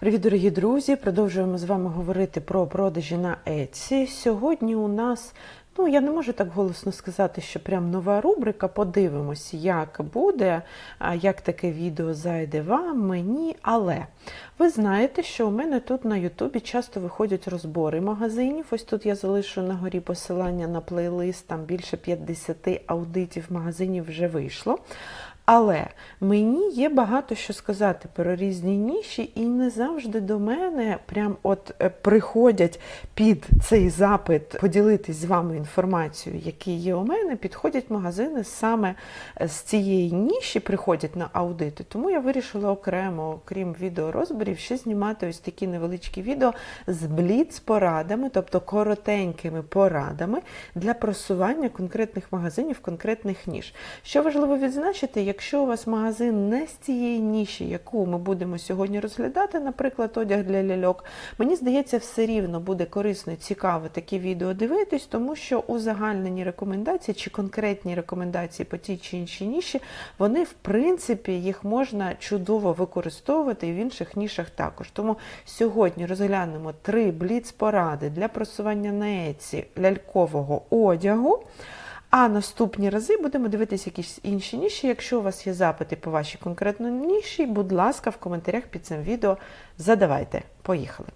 Привіт, дорогі друзі! Продовжуємо з вами говорити про продажі на Etsy. Сьогодні у нас, ну я не можу так голосно сказати, що прям нова рубрика. Подивимось, як буде, як таке відео зайде вам, мені. Але ви знаєте, що у мене тут на Ютубі часто виходять розбори магазинів. Ось тут я залишу на горі посилання на плейлист, там більше 50 аудитів магазинів вже вийшло. Але мені є багато що сказати про різні ніші, і не завжди до мене прям от е, приходять під цей запит поділитись з вами інформацією, які є у мене, підходять магазини саме з цієї ніші, приходять на аудити. Тому я вирішила окремо, окрім відеорозборів, ще знімати ось такі невеличкі відео з бліц-порадами, тобто коротенькими порадами для просування конкретних магазинів, конкретних ніж. Що важливо відзначити, якщо у вас магазин не з цієї ніші, яку ми будемо сьогодні розглядати, наприклад, одяг для ляльок, мені здається, все рівно буде корисно і цікаво такі відео дивитись, тому що узагальнені рекомендації чи конкретні рекомендації по тій чи іншій ніші, вони в принципі їх можна чудово використовувати і в інших нішах також. Тому сьогодні розглянемо три бліц-поради для просування на Etsy лялькового одягу. А наступні рази будемо дивитися якісь інші ніші. Якщо у вас є запити по вашій конкретній ніші, будь ласка, в коментарях під цим відео задавайте. Поїхали!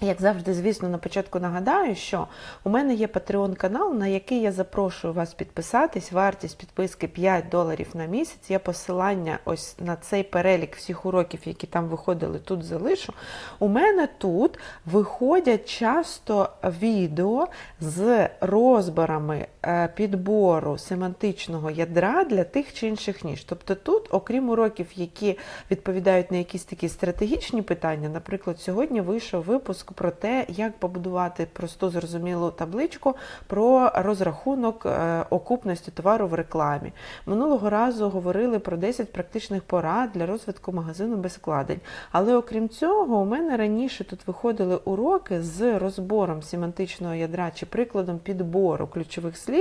Як завжди, звісно, на початку нагадаю, що у мене є Patreon канал, на який я запрошую вас підписатись. Вартість підписки 5 доларів на місяць. Я посилання ось на цей перелік всіх уроків, які там виходили, тут залишу. У мене тут виходять часто відео з розборами підбору семантичного ядра для тих чи інших ніж. Тобто тут, окрім уроків, які відповідають на якісь такі стратегічні питання, наприклад, сьогодні вийшов випуск про те, як побудувати просту зрозумілу табличку про розрахунок е, окупності товару в рекламі. Минулого разу говорили про 10 практичних порад для розвитку магазину без вкладень. Але окрім цього, у мене раніше тут виходили уроки з розбором семантичного ядра чи прикладом підбору ключових слів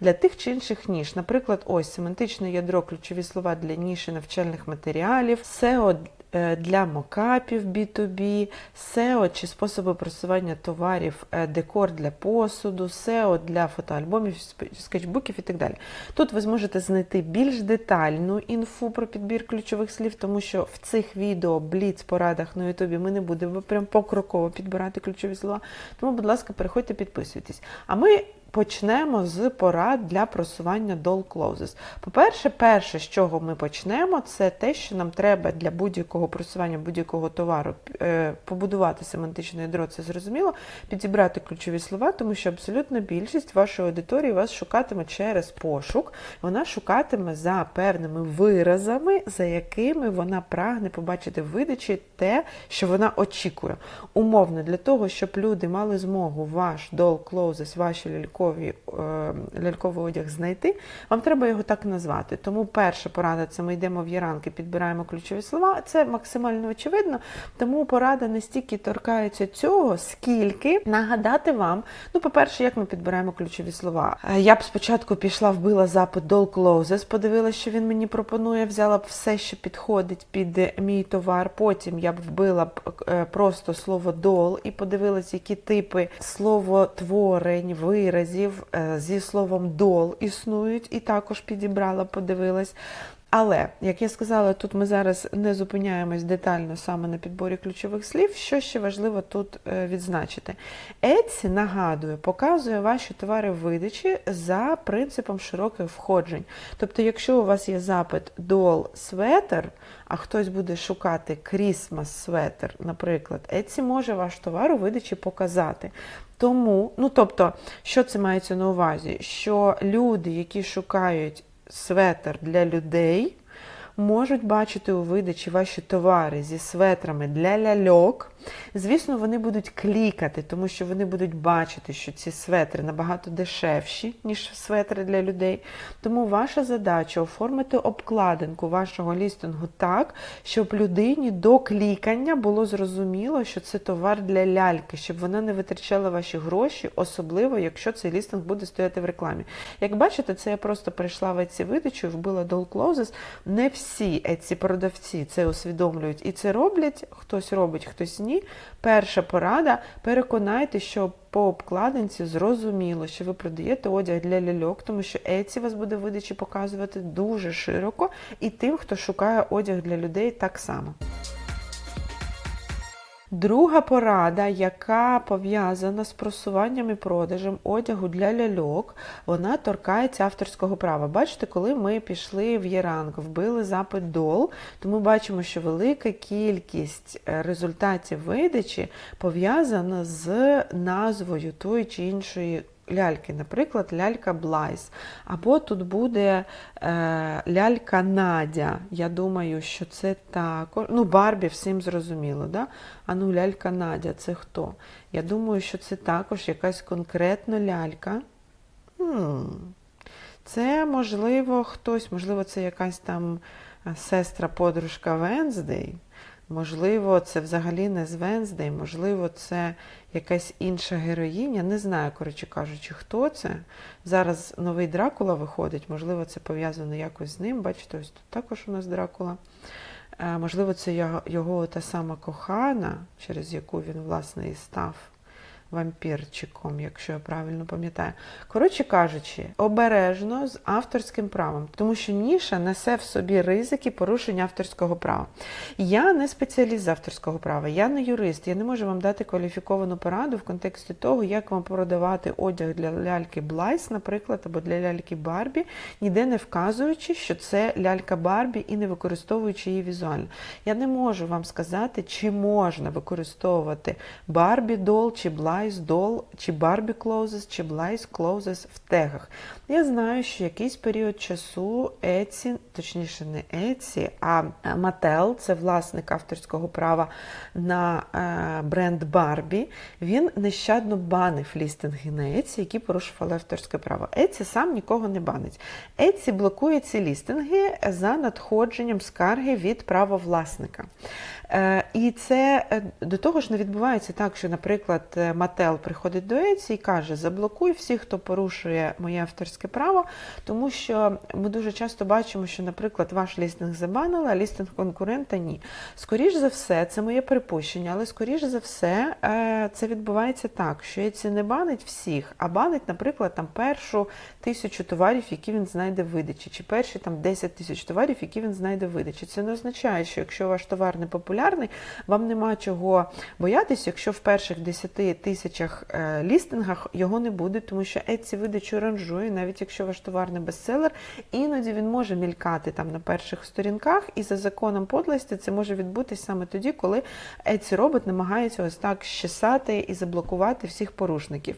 для тих чи інших ніж. Наприклад, ось семантичне ядро, ключові слова для ніші навчальних матеріалів, SEO е, для мокапів B2B, SEO чи способи просування товарів, е, декор для посуду, SEO для фотоальбомів, скетчбуків і так далі. Тут ви зможете знайти більш детальну інфу про підбір ключових слів, тому що в цих відео бліц порадах на Ютубі ми не будемо прям покроково підбирати ключові слова. Тому, будь ласка, переходьте, підписуйтесь. А ми почнемо з порад для просування Doll Closes. По-перше, перше, з чого ми почнемо, це те, що нам треба для будь-якого просування будь-якого товару е, побудувати семантичне ядро, це зрозуміло, підібрати ключові слова, тому що абсолютно більшість вашої аудиторії вас шукатиме через пошук. Вона шукатиме за певними виразами, за якими вона прагне побачити в видачі те, що вона очікує. Умовно, для того, щоб люди мали змогу ваш Doll Closes, ваші лялькові, е, ляльковий одяг знайти, вам треба його так назвати. Тому перша порада це ми йдемо в яранки, підбираємо ключові слова. Це максимально очевидно. Тому порада не стільки торкається цього, скільки нагадати вам. Ну, по-перше, як ми підбираємо ключові слова. Е, Я б спочатку пішла, вбила запит Doll Closes, подивилася, що він мені пропонує, взяла б все, що підходить під е, мій товар. Потім я б вбила б просто слово doll і подивилась, які типи словотворень, виразів е, зі словом doll існують, і також підібрала, подивилась. Але, як я сказала, тут ми зараз не зупиняємось детально саме на підборі ключових слів. Що ще важливо тут е, відзначити? Etsy, нагадую, показує ваші товари видачі за принципом широких входжень. Тобто, якщо у вас є запит doll sweater, а хтось буде шукати Christmas sweater, наприклад, Etsy може ваш товар у видачі показати. Тому, ну тобто, що це мається на увазі? Що люди, які шукають светр для людей, можуть бачити у видачі ваші товари зі светрами для ляльок. Звісно, вони будуть клікати, тому що вони будуть бачити, що ці светри набагато дешевші, ніж светри для людей. Тому ваша задача оформити обкладинку вашого лістингу так, щоб людині до клікання було зрозуміло, що це товар для ляльки, щоб вона не витрачала ваші гроші, особливо, якщо цей лістинг буде стояти в рекламі. Як бачите, це я просто прийшла в ці видачу, вбила Doll Closes. Не всі всі ці продавці це усвідомлюють і це роблять, хтось робить, хтось ні. Перша порада переконайте, що по обкладинці зрозуміло, що ви продаєте одяг для ляльок, тому що Еці вас буде видачі показувати дуже широко, і тим, хто шукає одяг для людей, так само. Друга порада, яка пов'язана з просуванням і продажем одягу для ляльок, вона торкається авторського права. Бачите, коли ми пішли в Єранг, вбили запит дол, то ми бачимо, що велика кількість е, результатів видачі пов'язана з назвою тої чи іншої. Ляльки, наприклад, лялька Блайс. Або тут буде е, лялька Надя. Я думаю, що це також. Ну, Барбі всім зрозуміло, да? А ну, лялька Надя, це хто? Я думаю, що це також якась конкретна лялька. Хм. Це, можливо, хтось, можливо, це якась там сестра-подружка Венздей. Можливо, це взагалі не з Венздей, можливо, це якась інша героїня. Не знаю, коротше кажучи, хто це. Зараз новий Дракула виходить, можливо, це пов'язано якось з ним. Бачите, ось тут також у нас Дракула. Е, Можливо, це його та сама кохана, через яку він, власне, і став вампірчиком, якщо я правильно пам'ятаю. Коротше кажучи, обережно з авторським правом, тому що ніша несе в собі ризики порушення авторського права. Я не спеціаліст з авторського права, я не юрист, я не можу вам дати кваліфіковану пораду в контексті того, як вам продавати одяг для ляльки Блайс, наприклад, або для ляльки Барбі, ніде не вказуючи, що це лялька Барбі і не використовуючи її візуально. Я не можу вам сказати, чи можна використовувати Барбі дол чи Блайс Doll, чи Barbie Clothes, чи Blice Clothes в тегах. Я знаю, що якийсь період часу Etsy, точніше не Etsy, а Mattel, це власник авторського права на е, бренд Barbie, він нещадно банив лістинги на Etsy, які порушували авторське право. Etsy сам нікого не банить. Etsy блокує ці лістинги за надходженням скарги від правовласника. Е, І це е, до того ж не відбувається так, що, наприклад, Mattel приходить до Etsy і каже: заблокуй всіх, хто порушує моє авторське право, тому що ми дуже часто бачимо, що, наприклад, ваш лістинг забанили, а лістинг конкурента ні. Скоріш за все, це моє припущення, але скоріш за все, е, це відбувається так, що Etsy не банить всіх, а банить, наприклад, там першу тисячу товарів, які він знайде в видачі, чи перші там 10 тисяч товарів, які він знайде в видачі. Це не означає, що якщо ваш товар не популярний, вам нема чого боятися, якщо в перших 10 тисячах е, лістингах його не буде, тому що Etsy видачу ранжує, навіть якщо ваш товар не бестселер, іноді він може мількати там на перших сторінках, і за законом подлості це може відбутися саме тоді, коли Etsy робот намагається ось так щесати і заблокувати всіх порушників.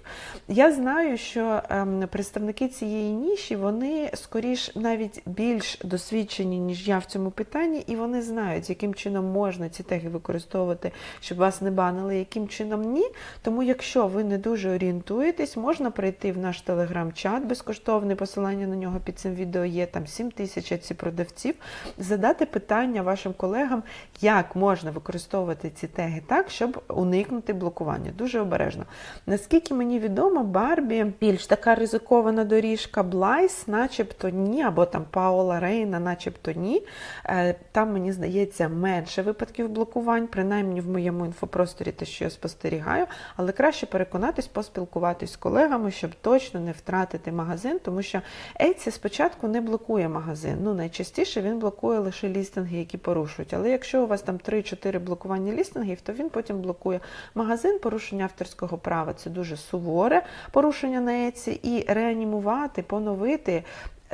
Я знаю, що ем, представники цієї ніші, вони скоріш навіть більш досвідчені, ніж я в цьому питанні, і вони знають, яким чином можна ці теги використовувати, щоб вас не банили, яким чином ні. Тому, якщо ви не дуже орієнтуєтесь, можна прийти в наш телеграм-чат безкоштовний, посилання на нього під цим відео є, там 7 тисяч ці продавців, задати питання вашим колегам, як можна використовувати ці теги так, щоб уникнути блокування. Дуже обережно. Наскільки мені відомо, Барбі більш така ризикована доріжка, Блайс, начебто ні, або там Паола Рейна, начебто ні. Е, там, мені здається, менше випадків блокувань, принаймні в моєму інфопросторі, те, що я спостерігаю, але краще переконатись, поспілкуватись з колегами, щоб точно не втратити магазин, тому що Etsy спочатку не блокує магазин. Ну, найчастіше він блокує лише лістинги, які порушують. Але якщо у вас там 3-4 блокування лістингів, то він потім блокує магазин, порушення авторського права це дуже суворе порушення на Etsy, і реанімувати, поновити.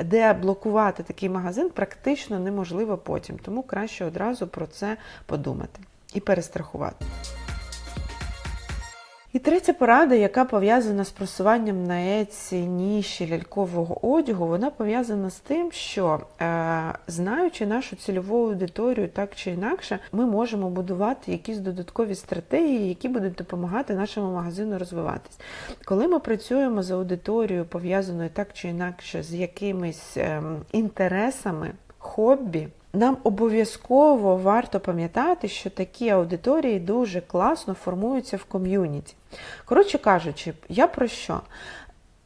Де блокувати такий магазин практично неможливо потім, тому краще одразу про це подумати і перестрахувати. І третя порада, яка пов'язана з просуванням на еці ніші лялькового одягу, вона пов'язана з тим, що е, знаючи нашу цільову аудиторію так чи інакше, ми можемо будувати якісь додаткові стратегії, які будуть допомагати нашому магазину розвиватись. Коли ми працюємо з аудиторією, пов'язаною так чи інакше з якимись е, інтересами, хобі. Нам обов'язково варто пам'ятати, що такі аудиторії дуже класно формуються в ком'юніті. Коротше кажучи, я про що?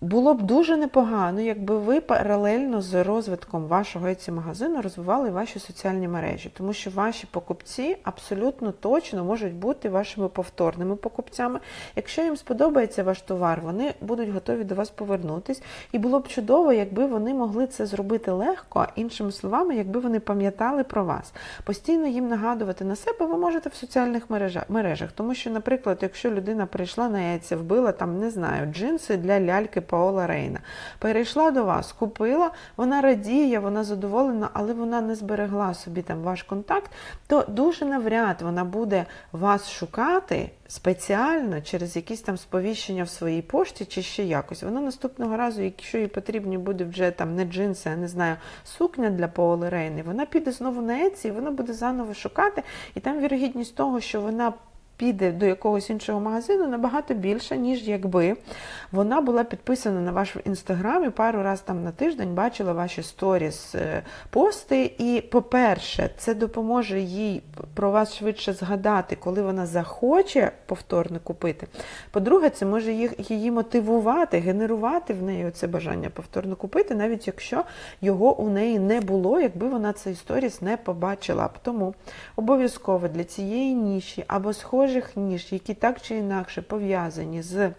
Було б дуже непогано, якби ви паралельно з розвитком вашого etsy магазину розвивали ваші соціальні мережі, тому що ваші покупці абсолютно точно можуть бути вашими повторними покупцями. Якщо їм сподобається ваш товар, вони будуть готові до вас повернутись. І було б чудово, якби вони могли це зробити легко, іншими словами, якби вони пам'ятали про вас. Постійно їм нагадувати на себе ви можете в соціальних мережах. Тому що, наприклад, якщо людина прийшла на Etsy, вбила там, не знаю, джинси для ляльки Паола Рейна, перейшла до вас, купила, вона радіє, вона задоволена, але вона не зберегла собі там ваш контакт, то дуже навряд вона буде вас шукати спеціально через якісь там сповіщення в своїй пошті чи ще якось. Вона наступного разу, якщо їй потрібні буде вже там не джинси, а не знаю, сукня для Паоли Рейни, вона піде знову на Etsy і вона буде заново шукати, і там вірогідність того, що вона піде до якогось іншого магазину набагато більша, ніж якби вона була підписана на ваш інстаграм і пару разів там на тиждень бачила ваші сторіс е, пости. І, по-перше, це допоможе їй про вас швидше згадати, коли вона захоче повторно купити. По-друге, це може її мотивувати, генерувати в неї це бажання повторно купити, навіть якщо його у неї не було, якби вона цей сторіс не побачила. Тому обов'язково для цієї ніші або схожих ніж, які так чи інакше пов'язані з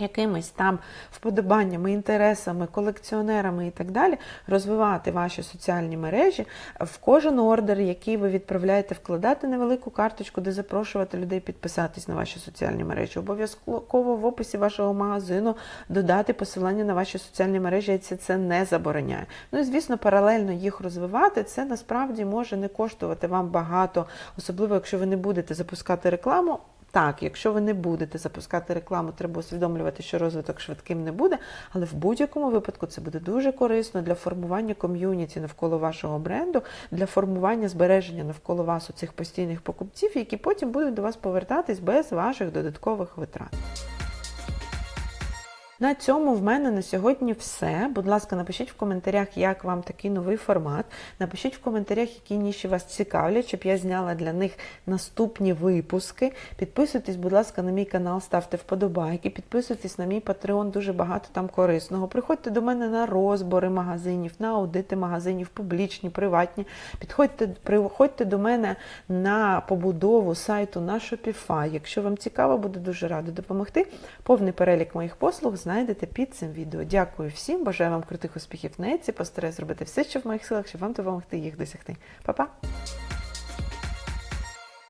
якимись там вподобаннями, інтересами, колекціонерами і так далі, розвивати ваші соціальні мережі, в кожен ордер, який ви відправляєте, вкладати невелику карточку, де запрошувати людей підписатись на ваші соціальні мережі. Обов'язково в описі вашого магазину додати посилання на ваші соціальні мережі, це це не забороняє. Ну і звісно, паралельно їх розвивати, це насправді може не коштувати вам багато, особливо якщо ви не будете запускати рекламу. Так, якщо ви не будете запускати рекламу, треба усвідомлювати, що розвиток швидким не буде, але в будь-якому випадку це буде дуже корисно для формування ком'юніті навколо вашого бренду, для формування збереження навколо вас у цих постійних покупців, які потім будуть до вас повертатись без ваших додаткових витрат. На цьому в мене на сьогодні все. Будь ласка, напишіть в коментарях, як вам такий новий формат. Напишіть в коментарях, які ніші вас цікавлять, щоб я зняла для них наступні випуски. Підписуйтесь, будь ласка, на мій канал, ставте вподобайки, підписуйтесь на мій Patreon, дуже багато там корисного. Приходьте до мене на розбори магазинів, на аудити магазинів, публічні, приватні. Підходьте, приходьте до мене на побудову сайту на Shopify. Якщо вам цікаво, буду дуже рада допомогти. Повний перелік моїх послуг знайдете під цим відео. Дякую всім, бажаю вам крутих успіхів на Etsy, постараюсь зробити все, що в моїх силах, щоб вам допомогти їх досягти. Па-па!